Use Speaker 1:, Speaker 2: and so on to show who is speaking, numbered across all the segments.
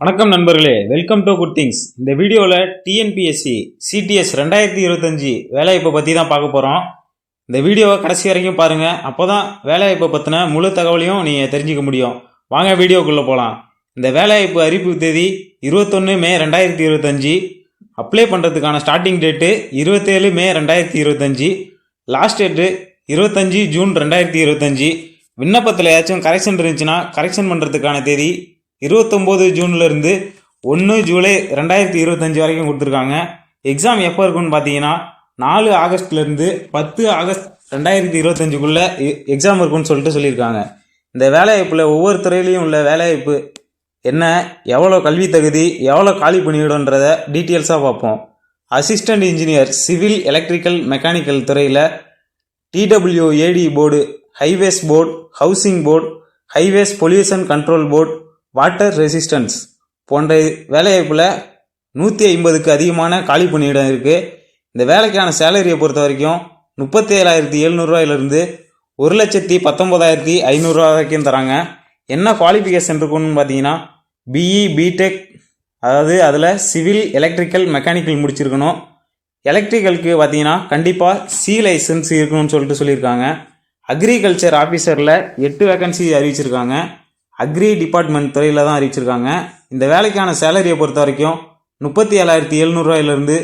Speaker 1: வணக்கம் நண்பர்களே welcome to good things இந்த வீடியோவில் டிஎன்பிஎஸ்சி சிடிஎஸ் ரெண்டாயிரத்தி இருபத்தஞ்சி வேலைவாய்ப்பை பற்றி தான் பார்க்க போகிறோம் இந்த வீடியோவை கடைசி வரைக்கும் பாருங்கள் அப்போ தான் வேலைவாய்ப்பை பற்றின முழு தகவலையும் நீங்கள் தெரிஞ்சுக்க முடியும். வாங்க வீடியோக்குள்ளே போகலாம் இந்த வேலைவாய்ப்பு அறிவிப்பு தேதி இருபத்தொன்று மே ரெண்டாயிரத்தி இருபத்தஞ்சி அப்ளை பண்ணுறதுக்கான ஸ்டார்டிங் டேட்டு இருபத்தேழு மே ரெண்டாயிரத்தி இருபத்தஞ்சி லாஸ்ட் டேட்டு இருபத்தஞ்சி ஜூன் ரெண்டாயிரத்தி இருபத்தஞ்சி விண்ணப்பத்தில் ஏதாச்சும் கரெக்ஷன் இருந்துச்சுன்னா கரெக்ஷன் பண்ணுறதுக்கான தேதி இருபத்தொம்போது ஜூன்லேருந்து ஒன்று ஜூலை ரெண்டாயிரத்தி இருபத்தஞ்சி வரைக்கும் கொடுத்துருக்காங்க. எக்ஸாம் எப்போ இருக்குன்னு பார்த்தீங்கன்னா நாலு ஆகஸ்ட்லேருந்து பத்து ஆகஸ்ட் ரெண்டாயிரத்தி இருபத்தஞ்சுக்குள்ளே எக்ஸாம் இருக்குன்னு சொல்லிட்டு சொல்லியிருக்காங்க. இந்த வேலைவாய்ப்பில் ஒவ்வொரு துறையிலையும் உள்ள வேலைவாய்ப்பு என்ன எவ்வளோ கல்வி தகுதி எவ்வளோ காலி பணியிடன்றத டீட்டெயில்ஸாக பார்ப்போம். Assistant engineer civil electrical mechanical துறையில் TWAD board highways board housing board highways pollution control board water resistance போன்ற வேலைவாய்ப்பில் நூற்றி ஐம்பதுக்கு அதிகமான காலி பணியிடம் இருக்குது இந்த வேலைக்கான சேலரியை பொறுத்த வரைக்கும் முப்பத்தி ஏழாயிரத்தி எழுநூறுவாயிலிருந்து ஒரு லட்சத்தி பத்தொம்போதாயிரத்தி ஐநூறுரூவா வரைக்கும் தராங்க. என்ன குவாலிஃபிகேஷன் இருக்குன்னு பார்த்தீங்கன்னா பிஇ பிடெக் அதாவது அதில் சிவில் எலக்ட்ரிக்கல் மெக்கானிக்கல் முடிச்சிருக்கணும். எலக்ட்ரிக்கலுக்கு பார்த்தீங்கன்னா கண்டிப்பாக சி லைசன்ஸ் இருக்கணும்னு சொல்லிட்டு சொல்லியிருக்காங்க. அக்ரிகல்ச்சர் ஆஃபீஸரில் எட்டு வேக்கன்சி அறிவிச்சிருக்காங்க. அக்ரி டிபார்ட்மெண்ட் துறையில் தான் அறிவிச்சிருக்காங்க. இந்த வேலைக்கான சேலரியை பொறுத்த வரைக்கும் முப்பத்தி ஏழாயிரத்தி எழுநூறுவாயிலிருந்து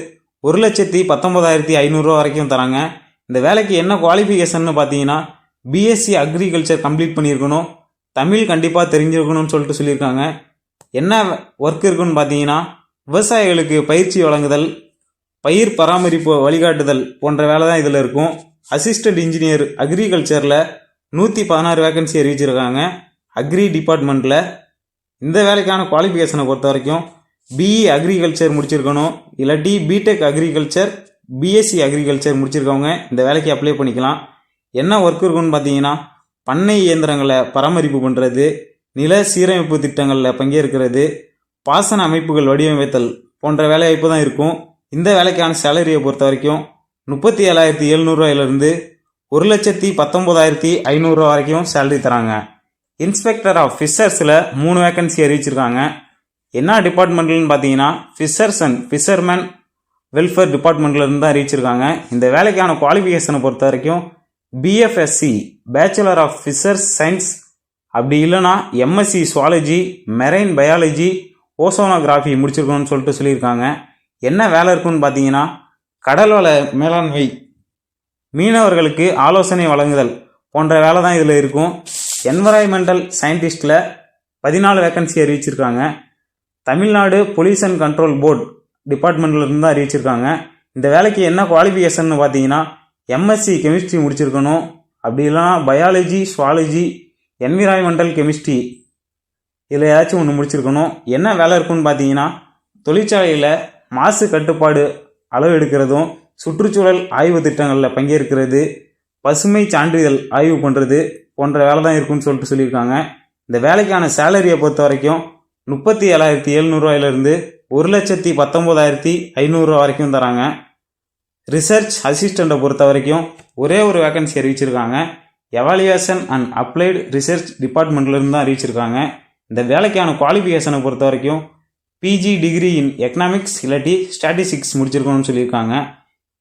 Speaker 1: ஒரு லட்சத்தி பத்தொம்பதாயிரத்தி ஐநூறுரூவா வரைக்கும் தராங்க. இந்த வேலைக்கு என்ன குவாலிஃபிகேஷன்னு பார்த்தீங்கன்னா பிஎஸ்சி அக்ரிகல்ச்சர் கம்ப்ளீட் பண்ணியிருக்கணும். தமிழ் கண்டிப்பாக தெரிஞ்சிருக்கணும்னு சொல்லிட்டு சொல்லியிருக்காங்க. என்ன ஒர்க் இருக்குன்னு பார்த்தீங்கன்னா விவசாயிகளுக்கு பயிற்சி வழங்குதல் பயிர் பராமரிப்பு வழிகாட்டுதல் போன்ற வேலை தான் இதில் இருக்கும். அசிஸ்டன்ட் இன்ஜினியர் அக்ரிகல்ச்சரில் நூற்றி பதினாறு வேகன்சி அறிவிச்சிருக்காங்க. அக்ரி டிபார்ட்மெண்ட்டில் இந்த வேலைக்கான குவாலிஃபிகேஷனை பொறுத்த வரைக்கும் பிஇ அக்ரிகல்ச்சர் முடிச்சிருக்கணும். இல்லாட்டி பிடெக் அக்ரிகல்ச்சர் பிஎஸ்சி அக்ரிகல்ச்சர் முடிச்சிருக்கவங்க இந்த வேலைக்கு அப்ளை பண்ணிக்கலாம். என்ன ஒர்க் இருக்குன்னு பார்த்தீங்கன்னா பண்ணை இயந்திரங்களை பராமரிப்பு பண்ணுறது நில சீரமைப்பு திட்டங்களில் பங்கேற்கிறது பாசன அமைப்புகள் வடிவமைத்தல் போன்ற வேலைவாய்ப்பு தான் இருக்கும். இந்த வேலைக்கான சேலரியை பொறுத்த வரைக்கும் முப்பத்தி ஏழாயிரத்தி எழுநூறுவாயிலிருந்து ஒரு லட்சத்தி பத்தொம்போதாயிரத்தி ஐநூறுரூவா வரைக்கும் சேலரி தராங்க. இன்ஸ்பெக்டர் ஆஃப் ஃபிஷர்ஸில் மூணு வேக்கன்சி அறிவிச்சிருக்காங்க. என்ன டிபார்ட்மெண்ட்லன்னு பார்த்தீங்கன்னா ஃபிஷர்ஸ் அண்ட் ஃபிஷர்மேன் வெல்ஃபேர் டிபார்ட்மெண்ட்லேருந்து தான் அறிவிச்சிருக்காங்க. இந்த வேலைக்கான குவாலிஃபிகேஷனை பொறுத்த வரைக்கும் BFSc bachelor of fishers science அப்படி இல்லைன்னா MSc zoology marine biology oceanography முடிச்சிருக்கணும்னு சொல்லிட்டு சொல்லியிருக்காங்க. என்ன வேலை இருக்குன்னு பார்த்தீங்கன்னா கடல் வள மேலாண்மை மீனவர்களுக்கு ஆலோசனை வழங்குதல் போன்ற வேலை தான் இதில் இருக்கும். என்வரான்மெண்டல் சயின்டிஸ்டில் பதினாலு வேக்கன்சி அறிவிச்சிருக்காங்க. தமிழ்நாடு பொல்யூஷன் கண்ட்ரோல் போர்டு டிபார்ட்மெண்ட்லேருந்து தான் அறிவிச்சிருக்காங்க. இந்த வேலைக்கு என்ன குவாலிஃபிகேஷன் பார்த்தீங்கன்னா எம்எஸ்சி கெமிஸ்ட்ரி முடிச்சிருக்கணும். அப்படி இல்லைனா பயாலஜி சுவாலஜி என்விரான்மெண்டல் கெமிஸ்ட்ரி இதில் ஏதாச்சும் ஒன்று முடிச்சிருக்கணும். என்ன வேலை இருக்குன்னு பார்த்தீங்கன்னா தொழிற்சாலையில் மாசு கட்டுப்பாடு அளவு எடுக்கிறதும் சுற்றுச்சூழல் ஆய்வு திட்டங்களில் பங்கேற்கிறது பசுமை சான்றிதழ் ஆய்வு பண்ணுறது போன்ற வேலை தான் இருக்குன்னு சொல்லிட்டு சொல்லியிருக்காங்க. இந்த வேலைக்கான சேலரியை பொறுத்த வரைக்கும் முப்பத்தி ஏழாயிரத்தி எழுநூறுவாயிலிருந்து ஒரு லட்சத்தி பத்தொம்போதாயிரத்தி ஐநூறுரூவா வரைக்கும் தராங்க. ரிசர்ச் அசிஸ்டண்ட்டை பொறுத்த வரைக்கும் ஒரே ஒரு வேகன்சி அறிவிச்சிருக்காங்க எவாலுவேஷன் அண்ட் அப்ளைடு ரிசர்ச் டிபார்ட்மெண்ட்லேருந்து தான் அறிவிச்சிருக்காங்க இந்த வேலைக்கான குவாலிஃபிகேஷனை பொறுத்த வரைக்கும் பிஜி டிகிரி இன் எக்கனாமிக்ஸ் இல்லாட்டி ஸ்டாட்டிஸ்டிக்ஸ் முடிச்சிருக்கணும்னு சொல்லியிருக்காங்க.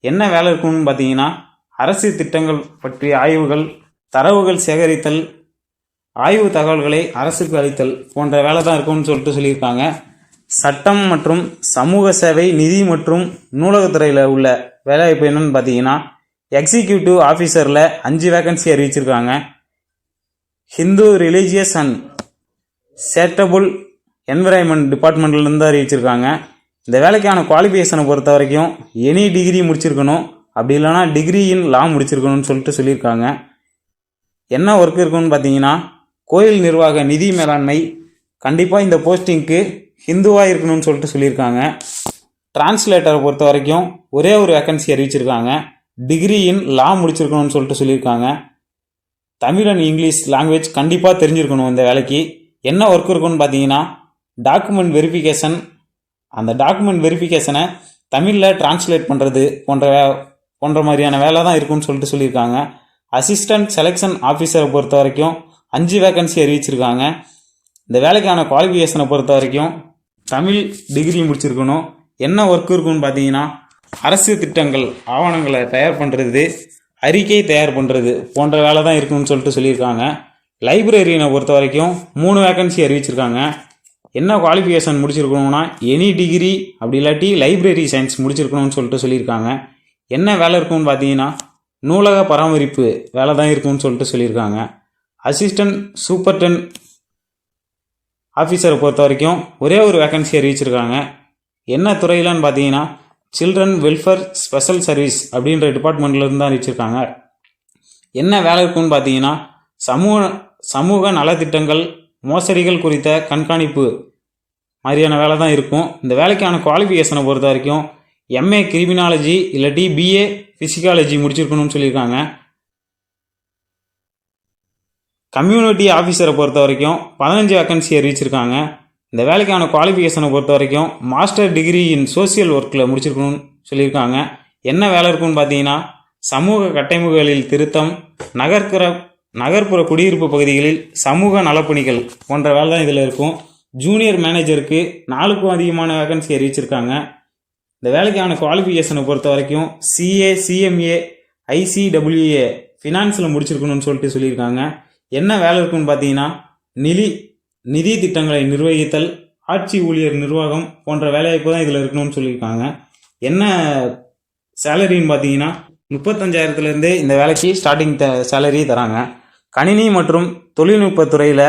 Speaker 1: என்ன வேலை இருக்குன்னு பார்த்தீங்கன்னா அரசு திட்டங்கள் பற்றிய ஆய்வுகள் தரவுகள் சேகரித்தல் ஆய்வு தகவல்களை அரசுக்கு அளித்தல் போன்ற வேலை தான் இருக்கும்னு சொல்லிட்டு சொல்லியிருக்காங்க. சட்டம் மற்றும் சமூக சேவை நிதி மற்றும் நூலகத்துறையில் உள்ள வேலைவாய்ப்பு என்னன்னு பார்த்தீங்கன்னா எக்ஸிக்யூட்டிவ் ஆஃபீஸரில் அஞ்சு வேகன்சி அறிவிச்சிருக்காங்க. Hindu religious and charitable environment டிபார்ட்மெண்ட்லேருந்து அறிவிச்சிருக்காங்க. இந்த வேலைக்கான குவாலிஃபிகேஷனை பொறுத்த வரைக்கும் எனி டிகிரி முடிச்சிருக்கணும். அப்படி இல்லைனா டிகிரி இன் லா முடிச்சிருக்கணும்னு சொல்லிட்டு சொல்லியிருக்காங்க. என்ன ஒர்க் இருக்குன்னு பார்த்தீங்கன்னா கோயில் நிர்வாக நிதி மேலாண்மை கண்டிப்பாக இந்த போஸ்டிங்க்கு ஹிந்துவாக இருக்கணும்னு சொல்லிட்டு சொல்லியிருக்காங்க. டிரான்ஸ்லேட்டரை பொறுத்த வரைக்கும் ஒரே ஒரு வேக்கன்சி அறிவிச்சிருக்காங்க. டிகிரி இன் லா முடிச்சிருக்கணும்னு சொல்லிட்டு சொல்லியிருக்காங்க. தமிழ் அண்ட் இங்கிலீஷ் லாங்குவேஜ் கண்டிப்பாக தெரிஞ்சிருக்கணும் இந்த வேலைக்கு. என்ன ஒர்க் இருக்குன்னு பார்த்தீங்கன்னா டாக்குமெண்ட் வெரிஃபிகேஷன் அந்த டாக்குமெண்ட் வெரிஃபிகேஷனை தமிழில் டிரான்ஸ்லேட் பண்ணுறது போன்ற வே- போன்ற மாதிரியான வேலை தான் இருக்குன்னு சொல்லிட்டு சொல்லியிருக்காங்க. அசிஸ்டன்ட் செலெக்ஷன் ஆஃபீஸரை பொறுத்த வரைக்கும் அஞ்சு வேகன்சி அறிவிச்சிருக்காங்க. இந்த வேலைக்கான குவாலிஃபிகேஷனை பொறுத்த வரைக்கும் தமிழ் டிகிரி முடிச்சிருக்கணும். என்ன ஒர்க் இருக்குன்னு பார்த்தீங்கன்னா அரசு திட்டங்கள் ஆவணங்களை தயார் பண்ணுறது அறிக்கை தயார் பண்ணுறது போன்ற வேலை தான் இருக்குன்னு சொல்லிட்டு சொல்லியிருக்காங்க. லைப்ரரியினை பொறுத்த வரைக்கும் மூணு வேகன்சி அறிவிச்சிருக்காங்க. என்ன குவாலிஃபிகேஷன் முடிச்சிருக்கணும்னா எனி டிகிரி அப்படி இல்லாட்டி லைப்ரரி சயின்ஸ் முடிச்சிருக்கணும்னு சொல்லிட்டு சொல்லியிருக்காங்க. என்ன வேலை இருக்கும்னு பார்த்தீங்கன்னா நூலக பராமரிப்பு வேலை தான் இருக்கும்னு சொல்லிட்டு சொல்லியிருக்காங்க. அசிஸ்டன்ட் சூப்பர்டன் ஆஃபீஸரை பொறுத்த வரைக்கும் ஒரே ஒரு வேக்கன்சி அறிவிச்சிருக்காங்க. என்ன துறையிலன்னு பார்த்தீங்கன்னா சில்ட்ரன் வெல்ஃபேர் ஸ்பெஷல் சர்வீஸ் அப்படின்ற டிபார்ட்மெண்ட்லேருந்து தான் அறிவிச்சிருக்காங்க. என்ன வேலை இருக்குன்னு பார்த்தீங்கன்னா சமூக சமூக நலத்திட்டங்கள் மோசடிகள் குறித்த கண்காணிப்பு மாதிரியான வேலை தான் இருக்கும். இந்த வேலைக்கான குவாலிஃபிகேஷனை பொறுத்த வரைக்கும் எம்ஏ கிரிமினாலஜி இல்லாட்டி பிஏ ஃபிசிக்காலஜி முடிச்சிருக்கணும்னு சொல்லியிருக்காங்க. கம்யூனிட்டி ஆஃபீஸரை பொறுத்த வரைக்கும் பதினஞ்சு வேக்கன்சி அறிவிச்சிருக்காங்க இந்த வேலைக்கான குவாலிஃபிகேஷனை பொறுத்த வரைக்கும் மாஸ்டர் டிகிரி இன் சோசியல் ஒர்க்கில் முடிச்சிருக்கணும்னு சொல்லியிருக்காங்க. என்ன வேலை இருக்குன்னு பார்த்தீங்கன்னா சமூக கட்டமைப்புகளில் திருத்தம் நகர்ப்புற நகர்ப்புற குடியிருப்பு பகுதிகளில் சமூக நலப்பணிகள் போன்ற வேலை தான் இதில் இருக்கும். ஜூனியர் மேனேஜருக்கு நாலுக்கும் அதிகமான வேகன்சி அறிவிச்சிருக்காங்க இந்த வேலைக்கான குவாலிஃபிகேஷனை பொறுத்த வரைக்கும் சிஏ சிஎம்ஏ ஐசிடபிள்யூஏ ஃபினான்ஸில் முடிச்சிருக்கணும்னு சொல்லிட்டு சொல்லியிருக்காங்க. என்ன வேலை இருக்குன்னு பார்த்தீங்கன்னா நிதி நிதி திட்டங்களை நிர்வகித்தல் ஆட்சி ஊழியர் நிர்வாகம் போன்ற வேலைவாய்ப்பு தான் இதில் இருக்கணும்னு சொல்லியிருக்காங்க. என்ன சேலரின்னு பார்த்தீங்கன்னா முப்பத்தஞ்சாயிரத்துலேருந்தே இந்த வேலைக்கு ஸ்டார்டிங் த சேலரி தராங்க. கணினி மற்றும் தொழில்நுட்ப துறையில்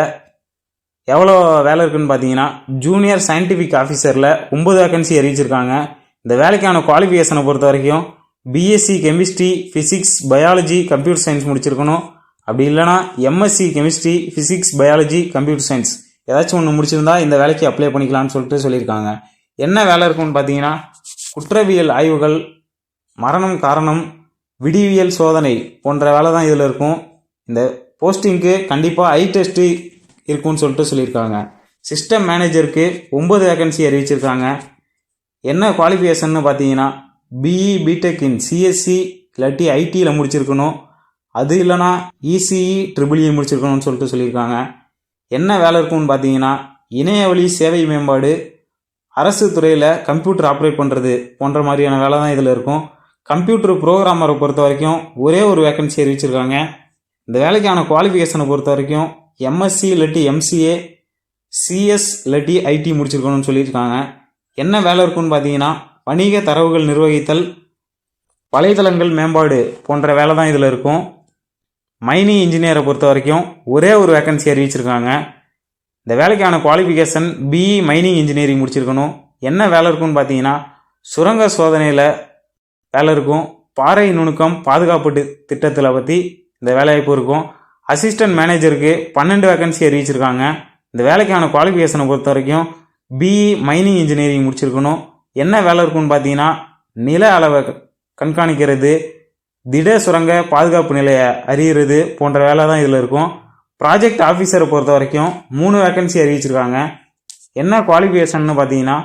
Speaker 1: எவ்வளோ வேலை இருக்குன்னு பார்த்தீங்கன்னா ஜூனியர் சயின்டிஃபிக் ஆஃபீஸரில் ஒம்பது வேகன்சி அறிவிச்சிருக்காங்க. இந்த வேலைக்கான குவாலிஃபிகேஷனை பொறுத்த வரைக்கும் BSc chemistry physics biology computer science முடிச்சிருக்கணும். அப்படி இல்லைனா MSc chemistry physics biology computer science ஏதாச்சும் ஒன்று முடிச்சிருந்தா இந்த வேலைக்கு அப்ளை பண்ணிக்கலாம்னு சொல்லிட்டு சொல்லியிருக்காங்க. என்ன வேலை இருக்கும்னு பார்த்தீங்கன்னா குற்றவியல் ஆய்வுகள் மரணம் காரணம் விடிவியல் சோதனை போன்ற வேலை தான் இதில் இருக்கும். இந்த போஸ்டிங்க்கு கண்டிப்பாக ஐ டெஸ்ட்டு இருக்கும்னு சொல்லிட்டு சொல்லியிருக்காங்க. சிஸ்டம் மேனேஜருக்கு ஒம்பது வேகன்சி அறிவிச்சிருக்காங்க. என்ன குவாலிஃபிகேஷன்னு பார்த்தீங்கன்னா பிஇ பிடெக் இன் சிஎஸ்சி இல்லாட்டி ஐடியில் முடிச்சிருக்கணும். அது இல்லைனா இசிஇ ட்ரிபிள்இ முடிச்சிருக்கணும்னு சொல்லிட்டு சொல்லியிருக்காங்க. என்ன வேலை இருக்கும்னு பார்த்தீங்கன்னா இணையவழி சேவை மேம்பாடு அரசு துறையில் கம்ப்யூட்டர் ஆப்ரேட் பண்ணுறது போன்ற மாதிரியான வேலை தான் இதில் இருக்கும். கம்ப்யூட்டர் ப்ரோக்ராமரை பொறுத்த வரைக்கும் ஒரே ஒரு வேக்கன்சி அறிவிச்சிருக்காங்க இந்த வேலைக்கான குவாலிஃபிகேஷனை பொறுத்த வரைக்கும் எம்எஸ்சி இல்லாட்டி எம்சிஏ சிஎஸ் இல்லாட்டி ஐடி முடிச்சிருக்கணும்னு சொல்லியிருக்காங்க. என்ன வேலை இருக்குன்னு பார்த்தீங்கன்னா வணிக தரவுகள் நிர்வகித்தல் வலைதளங்கள் மேம்பாடு போன்ற வேலை தான் இதில் இருக்கும். மைனிங் இன்ஜினியரை பொறுத்த வரைக்கும் ஒரே ஒரு வேக்கன்சி அறிவிச்சிருக்காங்க. இந்த வேலைக்கான குவாலிஃபிகேஷன் பிஇ மைனிங் இன்ஜினியரிங் முடிச்சிருக்கணும். என்ன வேலை இருக்குன்னு பார்த்தீங்கன்னா சுரங்க சோதனையில் வேலை இருக்கும். பாறை நுணுக்கம் பாதுகாப்பு திட்டத்தில் பற்றி இந்த வேலைவாய்ப்பு இருக்கும். அசிஸ்டன்ட் மேனேஜருக்கு பன்னெண்டு வேக்கன்சி அறிவிச்சிருக்காங்க. இந்த வேலைக்கான குவாலிஃபிகேஷனை பொறுத்த வரைக்கும் பிஇ மைனிங் இன்ஜினியரிங் முடிச்சிருக்கணும். என்ன வேலை இருக்குன்னு பார்த்தீங்கன்னா நில அளவை கண்காணிக்கிறது திட சுரங்க பாதுகாப்பு நிலையை அறியிறது போன்ற வேலை தான் இதில் இருக்கும். ப்ராஜெக்ட் ஆஃபீஸரை பொறுத்த வரைக்கும் மூணு வேக்கன்சி அறிவிச்சிருக்காங்க. என்ன குவாலிஃபிகேஷன்னு பார்த்தீங்கன்னா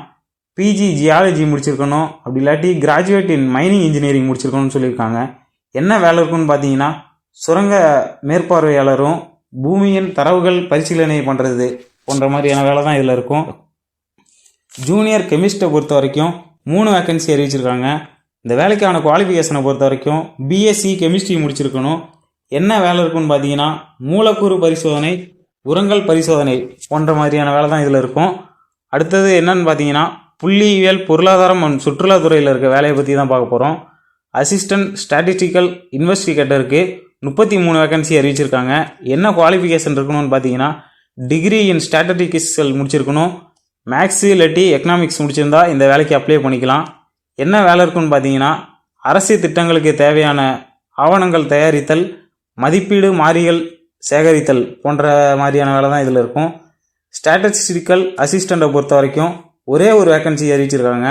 Speaker 1: பிஜி ஜியாலஜி முடிச்சிருக்கணும். அப்படி இல்லாட்டி கிராஜுவேட் இன் மைனிங் இன்ஜினியரிங் முடிச்சிருக்கணும்னு சொல்லியிருக்காங்க. என்ன வேலை இருக்குன்னு பார்த்தீங்கன்னா சுரங்க மேற்பார்வையாளரும் பூமியின் தரவுகள் பரிசீலனை பண்ணுறது போன்ற மாதிரியான வேலை தான் இதில் இருக்கும். ஜூனியர் கெமிஸ்ட்டை பொறுத்த வரைக்கும் மூணு வேக்கன்சி அறிவிச்சிருக்காங்க. இந்த வேலைக்கான குவாலிஃபிகேஷனை பொறுத்த வரைக்கும் பிஎஸ்சி கெமிஸ்ட்ரி முடிச்சிருக்கணும். என்ன வேலை இருக்குன்னு பார்த்தீங்கன்னா மூலக்கூறு பரிசோதனை உரங்கள் பரிசோதனை போன்ற மாதிரியான வேலை தான் இதில் இருக்கும். அடுத்தது என்னன்னு பார்த்தீங்கன்னா புள்ளியியல் பொருளாதாரம் மற்றும் சுற்றுலாத்துறையில் இருக்க வேலையை பற்றி தான் பார்க்க போகிறோம் அசிஸ்டன்ட் ஸ்டாட்டிஸ்டிக்கல் இன்வெஸ்டிகேட்டருக்கு முப்பத்தி மூணு வேகன்சி அறிவிச்சிருக்காங்க. என்ன குவாலிஃபிகேஷன் இருக்கணும்னு பார்த்தீங்கன்னா டிகிரி இன் ஸ்டாட்டிஸ்டிக்ஸில் முடிச்சிருக்கணும். மேக்ஸு இல்லாட்டி எக்கனாமிக்ஸ் முடிச்சிருந்தா இந்த வேலைக்கு அப்ளை பண்ணிக்கலாம். என்ன வேலை இருக்குன்னு பார்த்தீங்கன்னா அரசு திட்டங்களுக்கு தேவையான ஆவணங்கள் தயாரித்தல் மதிப்பீடு மாறிகள் சேகரித்தல் போன்ற மாதிரியான வேலை தான் இதில் இருக்கும். ஸ்டாட்டஸ்டிக்கல் அசிஸ்டண்ட்டை பொறுத்த வரைக்கும் ஒரே ஒரு வேக்கன்சி அறிவிச்சிருக்காங்க.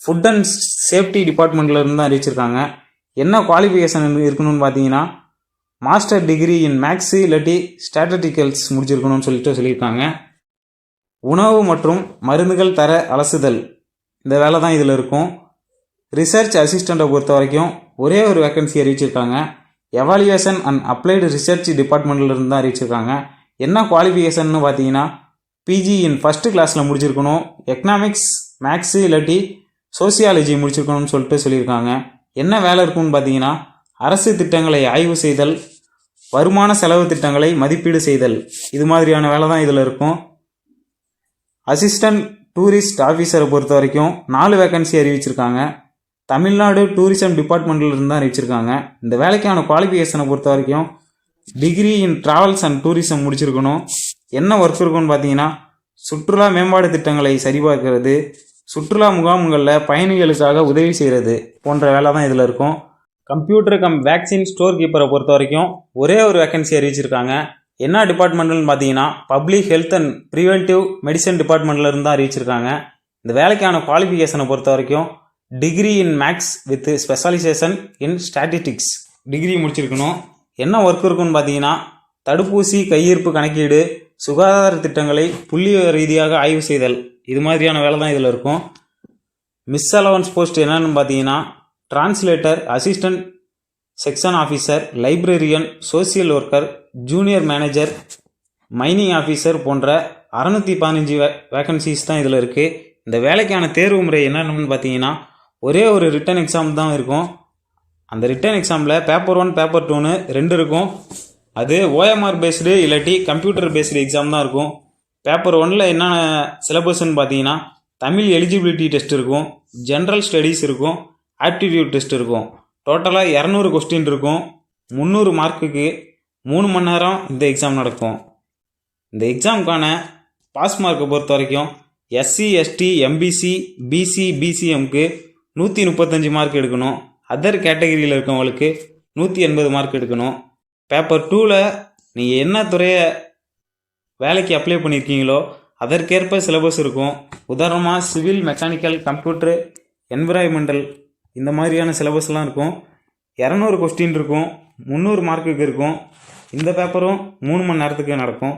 Speaker 1: ஃபுட் அண்ட் சேஃப்டி டிபார்ட்மெண்ட்லேருந்து தான் அறிவிச்சிருக்காங்க. என்ன குவாலிஃபிகேஷன் இருக்கணும்னு பார்த்தீங்கன்னா மாஸ்டர் டிகிரி இன் மேக்ஸு இல்லாட்டி ஸ்டாட்டிஸ்டிக்கல்ஸ் முடிச்சிருக்கணும்னு சொல்லிட்டு சொல்லியிருக்காங்க. உணவு மற்றும் மருந்துகள் தர அலசுதல். இந்த வேலை தான் இதில் இருக்கும். ரிசர்ச் அசிஸ்டண்ட்டை பொறுத்த வரைக்கும் ஒரே ஒரு வேக்கன்சி அறிவிச்சிருக்காங்க எவாலுவேஷன் அண்ட் அப்ளைடு ரிசர்ச் டிபார்ட்மெண்ட்லேருந்து தான் அறிவிச்சிருக்காங்க என்ன குவாலிஃபிகேஷன்னு பார்த்தீங்கன்னா பிஜி இன் ஃபஸ்ட்டு கிளாஸில் முடிச்சிருக்கணும். எக்கனாமிக்ஸ் மேக்ஸு இல்லாட்டி சோசியாலஜி முடிச்சிருக்கணும்னு சொல்லிட்டு சொல்லியிருக்காங்க. என்ன வேலை இருக்குன்னு பார்த்தீங்கன்னா அரசு திட்டங்களை ஆய்வு செய்தல் வருமான செலவு திட்டங்களை மதிப்பீடு செய்தல். இது மாதிரியான வேலை தான் இதில் இருக்கும். அசிஸ்டன்ட் டூரிஸ்ட் ஆஃபீஸரை பொறுத்த வரைக்கும் நாலு வேகன்சி அறிவிச்சிருக்காங்க. தமிழ்நாடு டூரிசம் டிபார்ட்மெண்ட்டில் இருந்து தான் அறிவிச்சிருக்காங்க. இந்த வேலைக்கான குவாலிஃபிகேஷனை பொறுத்த வரைக்கும் degree in travels and tourism முடிச்சிருக்கணும். என்ன ஒர்க் இருக்குன்னு பார்த்தீங்கன்னா சுற்றுலா மேம்பாடு திட்டங்களை சரிபார்க்கிறது சுற்றுலா முகாம்களில் பயணிகளுக்காக உதவி செய்கிறது போன்ற வேலை தான் இதில் இருக்கும். கம்ப்யூட்டர் கம் வேக்சின் ஸ்டோர் கீப்பரை பொறுத்த வரைக்கும் ஒரே ஒரு வேக்கன்சி அறிவிச்சிருக்காங்க. என்ன டிபார்ட்மெண்ட்னு பார்த்தீங்கன்னா public health and preventive medicine டிபார்ட்மெண்ட்ல இருந்து தான் அறிவிச்சிருக்காங்க இந்த வேலைக்கான குவாலிஃபிகேஷனை பொறுத்த வரைக்கும் degree in maths with specialisation in statistics degree முடிச்சிருக்கணும். என்ன ஒர்க் இருக்குன்னு பார்த்தீங்கன்னா தடுப்பூசி கையிருப்பு கணக்கீடு சுகாதார திட்டங்களை புள்ளி ரீதியாக ஆய்வு செய்தல். இது மாதிரியான வேலை தான் இதில் இருக்கும். மிஸ் அலவன்ஸ் போஸ்ட் என்னன்னு பார்த்தீங்கன்னா translator assistant section officer librarian social worker junior manager mining officer போன்ற அறநூற்றி பதினஞ்சு வே வேக்கன்சிஸ் தான் இதில் இருக்குது இந்த வேலைக்கான தேர்வு முறை என்னென்னு பார்த்தீங்கன்னா ஒரே ஒரு ரிட்டன் எக்ஸாம் தான் இருக்கும். அந்த ரிட்டன் எக்ஸாமில் பேப்பர் ஒன் பேப்பர் டூன்னு ரெண்டு இருக்கும். அது ஓஎம்ஆர் பேஸ்டு இல்லாட்டி கம்ப்யூட்டர் பேஸ்டு எக்ஸாம் தான் இருக்கும். பேப்பர் ஒனில் என்னென்ன சிலபஸ்ன்னு பார்த்தீங்கன்னா தமிழ் எலிஜிபிலிட்டி டெஸ்ட் இருக்கும் ஜென்ரல் ஸ்டடீஸ் இருக்கும் ஆப்டிடியூட் டெஸ்ட் இருக்கும். டோட்டலாக இரநூறு கொஸ்டின் இருக்கும். முந்நூறு மார்க்குக்கு மூணு மணி நேரம் இந்த எக்ஸாம் நடக்கும். இந்த எக்ஸாமுக்கான பாஸ் மார்க்கை பொறுத்த வரைக்கும் எஸ்சி எஸ்டி எம்பிசி பிசி பிசிஎம்க்கு நூற்றி முப்பத்தஞ்சு மார்க் எடுக்கணும். அதர் கேட்டகரியில் இருக்கவங்களுக்கு நூற்றி எண்பது மார்க் எடுக்கணும். பேப்பர் டூவில் நீங்கள் என்ன துறையை வேலைக்கு அப்ளை பண்ணியிருக்கீங்களோ அதற்கேற்ப சிலபஸ் இருக்கும். உதாரணமாக சிவில் மெக்கானிக்கல் கம்ப்யூட்டர் என்விரான்மெண்டல் இந்த மாதிரியான சிலபஸ்லாம் இருக்கும். இரநூறு கொஸ்டின் இருக்கும். முந்நூறு மார்க்குக்கு இருக்கும். இந்த பேப்பரும் மூணு மணி நேரத்துக்கு நடக்கும்.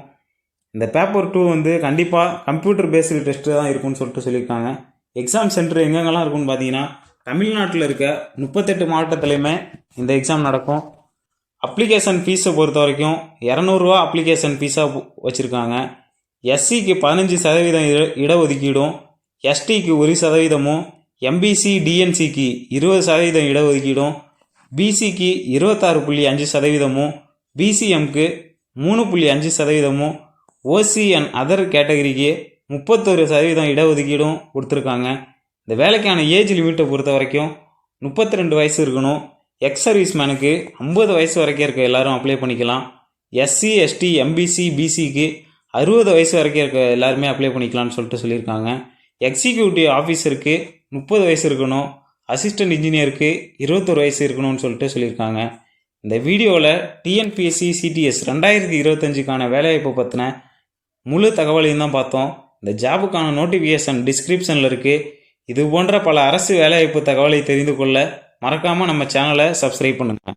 Speaker 1: இந்த பேப்பர் டூ வந்து கண்டிப்பாக கம்ப்யூட்டர் பேஸ்டு டெஸ்ட்டு தான் இருக்கும்னு சொல்லிட்டு சொல்லியிருக்காங்க. எக்ஸாம் சென்டர் எங்கெங்கெல்லாம் இருக்கும்னு பார்த்தீங்கன்னா தமிழ்நாட்டில் இருக்க முப்பத்தெட்டு மாவட்டத்துலையுமே இந்த எக்ஸாம் நடக்கும். அப்ளிகேஷன் ஃபீஸை பொறுத்த வரைக்கும் இரநூறுவா அப்ளிகேஷன் ஃபீஸாக வச்சுருக்காங்க. எஸ்சிக்கு பதினஞ்சு சதவீதம் இட இடஒதுக்கீடும் எஸ்டிக்கு ஒரு சதவீதமும் எம்பிசி டிஎன்சிக்கு இருபது சதவீதம் இடஒதுக்கீடும் பிசிக்கு இருபத்தாறு புள்ளி அஞ்சு சதவீதமும் பிசிஎம்க்கு மூணு புள்ளி அஞ்சு சதவீதமும் ஓசி அண்ட் அதர் கேட்டகரிக்கு முப்பத்தொரு சதவீதம் இடஒதுக்கீடும் கொடுத்துருக்காங்க. இந்த வேலைக்கான ஏஜ் லிமிட்டை பொறுத்த வரைக்கும் முப்பத்தி ரெண்டு வயசு இருக்கணும். எக்ஸ் சர்வீஸ் மேனுக்கு ஐம்பது வயசு வரைக்கும் இருக்க எல்லாரும் அப்ளை பண்ணிக்கலாம். எஸ்சி எஸ்டி எம்பிசி பிசிக்கு அறுபது வயசு வரைக்கும் இருக்க எல்லாருமே அப்ளை பண்ணிக்கலாம்னு சொல்லிட்டு சொல்லியிருக்காங்க. எக்ஸிக்யூட்டிவ் ஆஃபீஸருக்கு முப்பது வயசு இருக்கணும் அசிஸ்டன்ட் இன்ஜினியருக்கு இருபத்தொரு வயசு இருக்கணும்னு சொல்லிட்டு சொல்லியிருக்காங்க. இந்த வீடியோவில் டிஎன்பிஎஸ்சி சிடிஎஸ் ரெண்டாயிரத்தி இருபத்தஞ்சுக்கான வேலைவாய்ப்பு பற்றின முழு தகவலையும் தான் பார்த்தோம். இந்த ஜாபுக்கான நோட்டிஃபிகேஷன் டிஸ்கிரிப்ஷனில் இருக்குது இது போன்ற பல அரசு வேலைவாய்ப்பு தகவலை தெரிந்து கொள்ள மறக்காமல் நம்ம சேனலை சப்ஸ்கிரைப் பண்ணுங்கள்